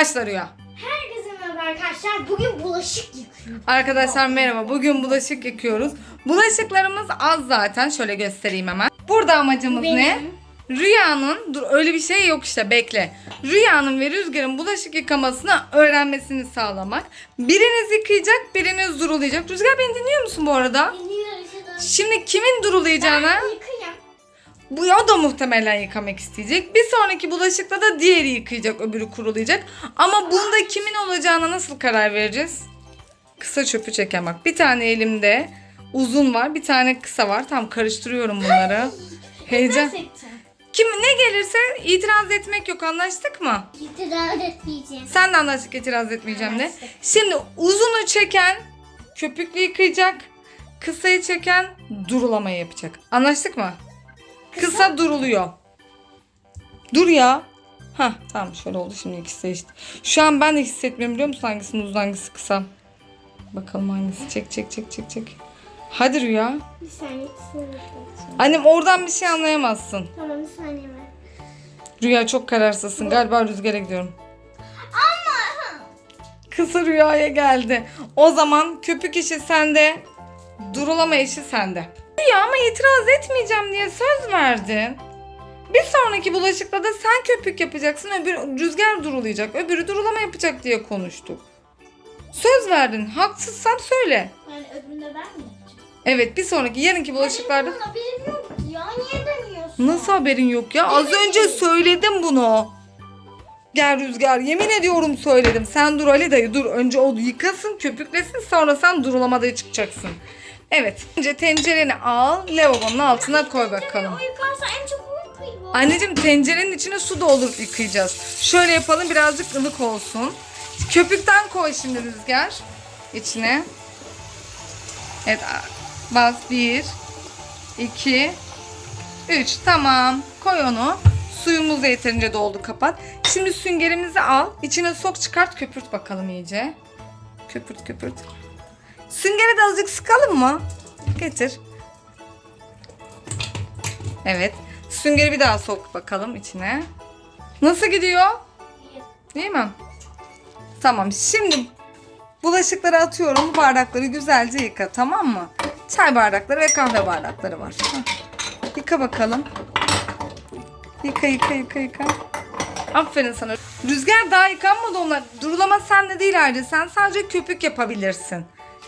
Başlar Rüya. Herkese merhaba arkadaşlar. Bugün bulaşık yıkıyoruz. Arkadaşlar merhaba. Bugün bulaşık yıkıyoruz. Bulaşıklarımız az zaten. Şöyle göstereyim hemen. Burada amacımız ne? Benim. Rüyanın, dur öyle bir şey yok işte bekle. Rüyanın ve Rüzgar'ın bulaşık yıkamasını öğrenmesini sağlamak. Biriniz yıkayacak, biriniz durulayacak. Rüzgar beni dinliyor musun bu arada? Dinliyoruz. Şimdi kimin durulayacağına Ben. Bu o da muhtemelen yıkamak isteyecek. Bir sonraki bulaşıkta da diğeri yıkayacak, öbürü kurulayacak. Ama bunda kimin olacağına nasıl karar vereceğiz? Kısa çöpü çeken bak. Bir tane elimde uzun var, bir tane kısa var. Tam karıştırıyorum bunları. Heyecan. Kim ne gelirse itiraz etmek yok anlaştık mı? İtiraz etmeyeceğim. Sen de anlaştık itiraz etmeyeceğim de. Anlaştık. Şimdi uzunu çeken köpüklü yıkayacak. Kısayı çeken durulamayı yapacak. Anlaştık mı? Kısa, duruluyor. Dur ya. Ha tamam şöyle oldu şimdi ikisi eşit. Şu an ben de hissetmiyorum biliyor musun hangisinin uzun hangisi kısa. Bakalım hangisi. Çek çek çek çek çek. Hadi Rüya. Bir saniye ikisini. Annem oradan bir şey anlayamazsın. Tamam bir saniye ver. Rüya çok kararsızsın. Galiba rüzgara gidiyorum. Ama Kısa rüyaya geldi. O zaman köpük işi sende, durulama işi sende. Rüya ama itiraz etmeyeceğim diye söz verdin. Bir sonraki bulaşıkta da sen köpük yapacaksın, öbür rüzgar durulayacak, öbürü durulama yapacak diye konuştuk. Söz verdin. Haksızsam söyle. yani öbüründe ben mi yapacağım? Evet bir sonraki yarınki bulaşıklarda... Benim bunun haberim yok ya. Niye demiyorsun? Nasıl haberin yok ya? Az önce söyledim bunu. Gel Rüzgar yemin ediyorum söyledim. Sen dur Ali dayı dur. Önce o yıkasın köpüklesin sonra sen durulamada çıkacaksın. Evet. Önce tencereni al lavabonun altına koy bakalım. O yıkarsa en çok o yıkayıyor. Anneciğim tencerenin içine su doldurup yıkayacağız. Şöyle yapalım birazcık ılık olsun. Köpükten koy şimdi Rüzgar. içine. Evet bas bir, iki, üç. Tamam koy onu. Suyumuz da yeterince doldu kapat. Şimdi süngerimizi al. içine sok çıkart köpürt bakalım iyice. Köpürt köpürt. Süngeri de azıcık sıkalım mı? Getir. Evet. Süngeri bir daha sok bakalım içine. Nasıl gidiyor? Değil mi? Tamam. Şimdi bulaşıkları atıyorum. Bu bardakları güzelce yıka. Tamam mı? Çay bardakları ve kahve bardakları var. Yıka bakalım. Yıka yıka yıka yıka. Aferin sana. Rüzgar daha yıkanmadı onlar. Durulama sende değil ayrıca. Sen sadece köpük yapabilirsin.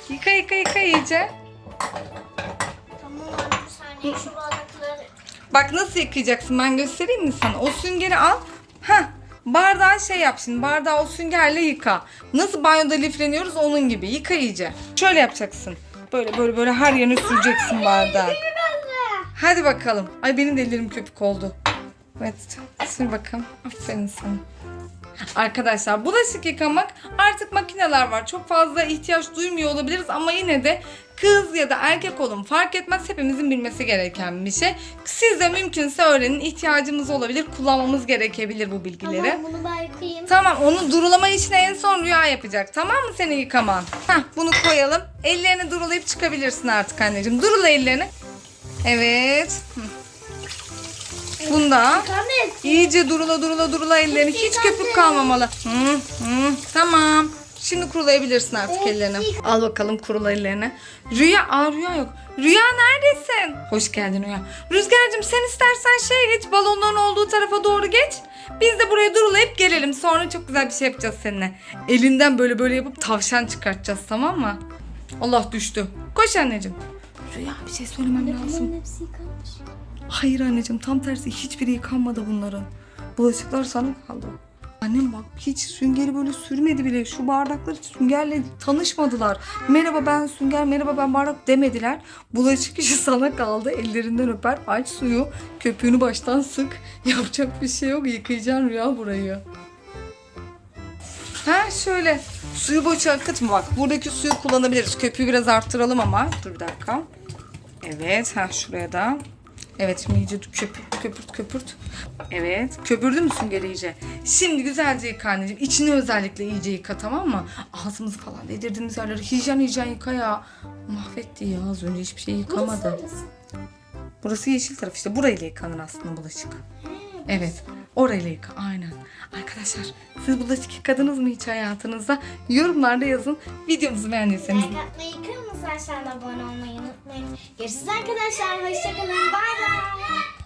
Yıka yıka yıka iyice. Tamam anne bir saniye şu bardakları. Bak nasıl yıkayacaksın ben göstereyim mi sana? O süngeri al. Heh. Bardağı şey yap şimdi. Bardağı o süngerle yıka. Nasıl banyoda lifleniyoruz onun gibi. Yıka iyice. Şöyle yapacaksın. Böyle böyle böyle her yerine süreceksin bardağı. Hadi bakalım. Ay benim de ellerim köpük oldu. Evet. Sür bakalım. Aferin sana. Arkadaşlar bulaşık yıkamak artık makineler var. Çok fazla ihtiyaç duymuyor olabiliriz ama yine de kız ya da erkek olun fark etmez hepimizin bilmesi gereken bir şey. Siz de mümkünse öğrenin. ihtiyacımız olabilir. Kullanmamız gerekebilir bu bilgileri. Tamam bunu ben yıkayayım. Tamam onu durulama işini en son Rüya yapacak. Tamam mı seni yıkaman? Hah bunu koyalım. Ellerini durulayıp çıkabilirsin artık anneciğim. Durula ellerini. Evet. Hı. Bunda iyice durula durula durula ellerini. Hiç köpük kalmamalı. Hı, hı. Tamam. Şimdi kurulayabilirsin artık ellerini. Al bakalım kurula ellerini. Rüya, aa Rüya yok. Rüya neredesin? Hoş geldin Rüya. Rüzgar'cığım sen istersen şeye geç balonların olduğu tarafa doğru geç. Biz de buraya durulayıp gelelim. Sonra çok güzel bir şey yapacağız seninle. Elinden böyle böyle yapıp tavşan çıkartacağız tamam mı? Allah düştü. Koş anneciğim. Rüya bir şey söylemem lazım. Hepsi yıkanmış. Hayır anneciğim tam tersi hiçbiri yıkanmadı bunların. Bulaşıklar sana kaldı. Annem bak hiç süngeri böyle sürmedi bile. Şu bardaklar süngerle tanışmadılar. Merhaba ben sünger, merhaba ben bardak demediler. Bulaşık işi sana kaldı. Ellerinden öper, aç suyu, köpüğünü baştan sık. Yapacak bir şey yok. Yıkayacaksın Rüya burayı. Ha şöyle. Suyu boşa akıtma bak. Buradaki suyu kullanabiliriz. Köpüğü biraz arttıralım ama. Dur bir dakika. Evet. Ha şuraya da. Evet şimdi iyice köpürt köpürt köpürt. Evet. Köpürdü mü süngeri iyice? Şimdi güzelce yıka anneciğim. İçini özellikle iyice yıka tamam mı? Ağzımızı falan değdirdiğimiz yerleri hijyen hijyen yıka ya. Mahvetti ya az önce hiçbir şey yıkamadı. Burası Burası yeşil taraf işte. Burayla yıkanır aslında bulaşık. Evet. Orayla yıka aynen. Arkadaşlar siz bulaşık yıkadınız mı hiç hayatınızda? Yorumlarda yazın. Videomuzu beğendiyseniz. Like atmayı, kırmızı aşağıda abone olmayı unutmayın. Görüşürüz arkadaşlar. Hoşçakalın. Bay bay.